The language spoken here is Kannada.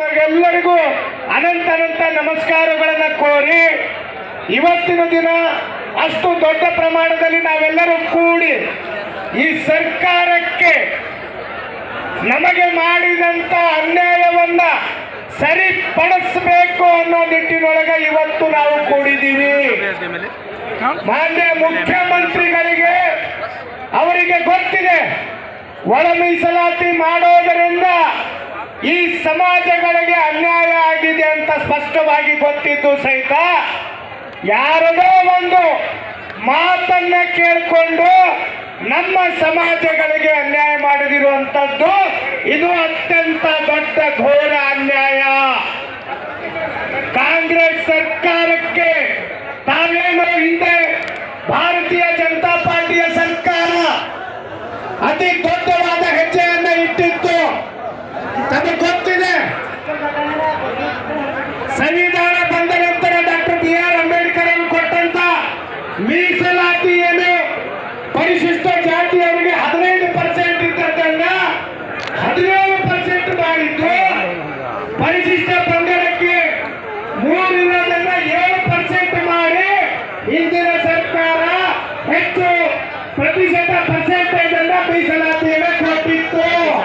ಎಲ್ಲರಿಗೂ ಅನಂತ ಅನಂತ ನಮಸ್ಕಾರಗಳನ್ನ ಕೋರಿ ಇವತ್ತಿನ ದಿನ ಅಷ್ಟು ದೊಡ್ಡ ಪ್ರಮಾಣದಲ್ಲಿ ನಾವೆಲ್ಲರೂ ಕೂಡಿ ಈ ಸರ್ಕಾರಕ್ಕೆ ನಮಗೆ ಮಾಡಿದಂತ ಅನ್ಯಾಯವನ್ನ ಸರಿಪಡಿಸಬೇಕು ಅನ್ನೋ ನಿಟ್ಟಿನೊಳಗೆ ಇವತ್ತು ನಾವು ಕೂಡಿದ್ದೀವಿ. ಮಾನ್ಯ ಮುಖ್ಯಮಂತ್ರಿಗಳಿಗೆ ಅವರಿಗೆ ಗೊತ್ತಿದೆ, ಒಳ ಮೀಸಲಾತಿ ಸಮಾಜಗಳಿಗೆ ಅನ್ಯಾಯ ಆಗಿದೆ ಅಂತ ಸ್ಪಷ್ಟವಾಗಿ ಗೊತ್ತಿದ್ದು ಸಹಿತ ಯಾರದೋ ಒಂದು ಮಾತನ್ನ ಕೇಳಿಕೊಂಡು ನಮ್ಮ ಸಮಾಜಗಳಿಗೆ ಅನ್ಯಾಯ ಮಾಡದಿರುವಂತದ್ದು ಇದು ಅತ್ಯಂತ ದೊಡ್ಡ ಘೋರ ಮೀಸಲಾತಿ ಏನು ಪರಿಶಿಷ್ಟ ಜಾತಿಯವರಿಗೆ ಹದಿನೈದು ಪರ್ಸೆಂಟ್ ಇದ್ದದ್ದನ್ನ ಹದಿನೇಳು ಪರ್ಸೆಂಟ್ ಮಾಡಿದ್ದು ಪರಿಶಿಷ್ಟ ಪಂಗಡಕ್ಕೆ ಮೂರಿರೋದನ್ನ ಏಳು ಪರ್ಸೆಂಟ್ ಮಾಡಿ ಹಿಂದಿನ ಸರ್ಕಾರ ಹೆಚ್ಚು